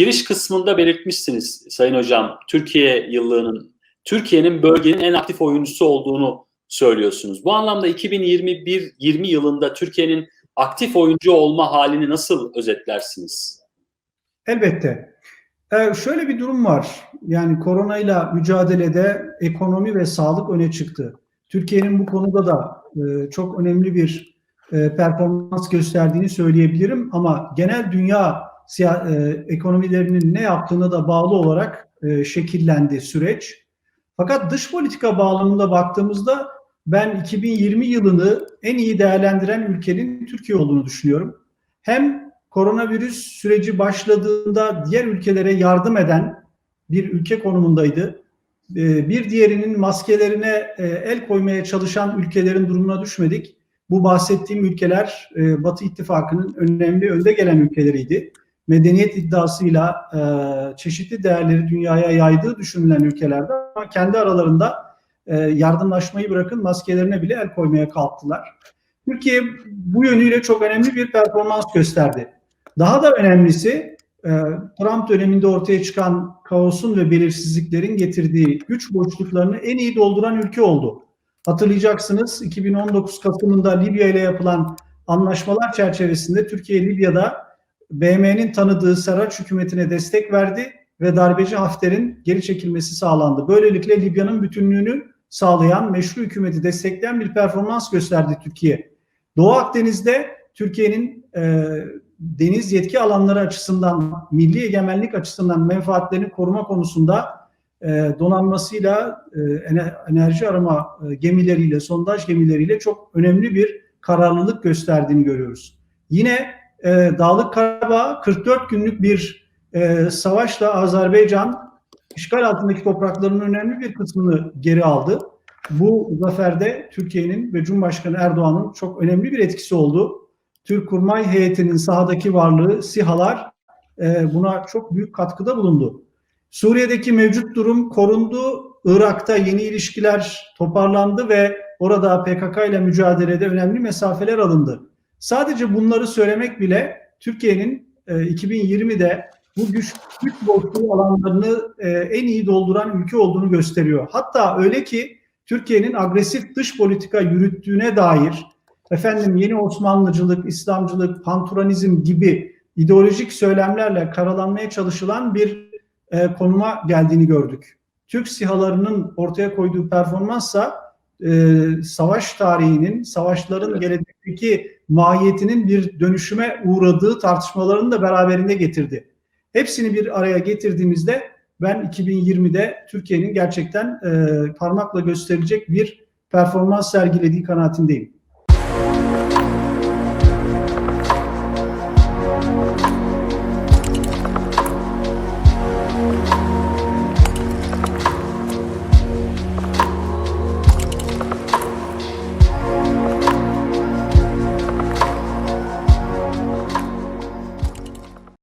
giriş kısmında belirtmişsiniz Sayın Hocam. Türkiye yıllığının, Türkiye'nin bölgenin en aktif oyuncusu olduğunu söylüyorsunuz. Bu anlamda 2021-20 yılında Türkiye'nin aktif oyuncu olma halini nasıl özetlersiniz? Elbette. Ee, şöyle bir durum var. Yani koronayla mücadelede ekonomi ve sağlık öne çıktı. Türkiye'nin bu konuda da e, çok önemli bir e, performans gösterdiğini söyleyebilirim. Ama genel dünya siya- e, ekonomilerinin ne yaptığına da bağlı olarak e, şekillendi süreç. Fakat dış politika bağlamında baktığımızda ben 2020 yılını en iyi değerlendiren ülkenin Türkiye olduğunu düşünüyorum. Hem koronavirüs süreci başladığında diğer ülkelere yardım eden bir ülke konumundaydı. Ee, Bir diğerinin maskelerine e, el koymaya çalışan ülkelerin durumuna düşmedik. Bu bahsettiğim ülkeler e, Batı İttifakı'nın önemli önde gelen ülkeleriydi. Medeniyet iddiasıyla e, çeşitli değerleri dünyaya yaydığı düşünülen ülkelerde ama kendi aralarında e, yardımlaşmayı bırakın maskelerine bile el koymaya kalktılar. Türkiye bu yönüyle çok önemli bir performans gösterdi. Daha da önemlisi e, Trump döneminde ortaya çıkan kaosun ve belirsizliklerin getirdiği güç boşluklarını en iyi dolduran ülke oldu. Hatırlayacaksınız 2019 Kasım'ında Libya ile yapılan anlaşmalar çerçevesinde Türkiye Libya'da BM'nin tanıdığı Saraç hükümetine destek verdi ve darbeci Hafter'in geri çekilmesi sağlandı. Böylelikle Libya'nın bütünlüğünü sağlayan, meşru hükümeti destekleyen bir performans gösterdi Türkiye. Doğu Akdeniz'de Türkiye'nin e, deniz yetki alanları açısından, milli egemenlik açısından menfaatlerini koruma konusunda e, donanmasıyla, e, ener- enerji arama e, gemileriyle, sondaj gemileriyle çok önemli bir kararlılık gösterdiğini görüyoruz. Yine e, Dağlık Karabağ 44 günlük bir e, savaşla Azerbaycan işgal altındaki topraklarının önemli bir kısmını geri aldı. Bu zaferde Türkiye'nin ve Cumhurbaşkanı Erdoğan'ın çok önemli bir etkisi oldu. Türk Kurmay Heyeti'nin sahadaki varlığı, SİHA'lar e, buna çok büyük katkıda bulundu. Suriye'deki mevcut durum korundu. Irak'ta yeni ilişkiler toparlandı ve orada PKK ile mücadelede önemli mesafeler alındı. Sadece bunları söylemek bile Türkiye'nin e, 2020'de bu güç, güç boşluğu alanlarını e, en iyi dolduran ülke olduğunu gösteriyor. Hatta öyle ki Türkiye'nin agresif dış politika yürüttüğüne dair efendim yeni Osmanlıcılık, İslamcılık, panturanizm gibi ideolojik söylemlerle karalanmaya çalışılan bir e, konuma geldiğini gördük. Türk sihalarının ortaya koyduğu performansa e, savaş tarihinin, savaşların Evet. gelecekteki mahiyetinin bir dönüşüme uğradığı tartışmalarını da beraberinde getirdi. Hepsini bir araya getirdiğimizde ben 2020'de Türkiye'nin gerçekten e, parmakla gösterecek bir performans sergilediği kanaatindeyim.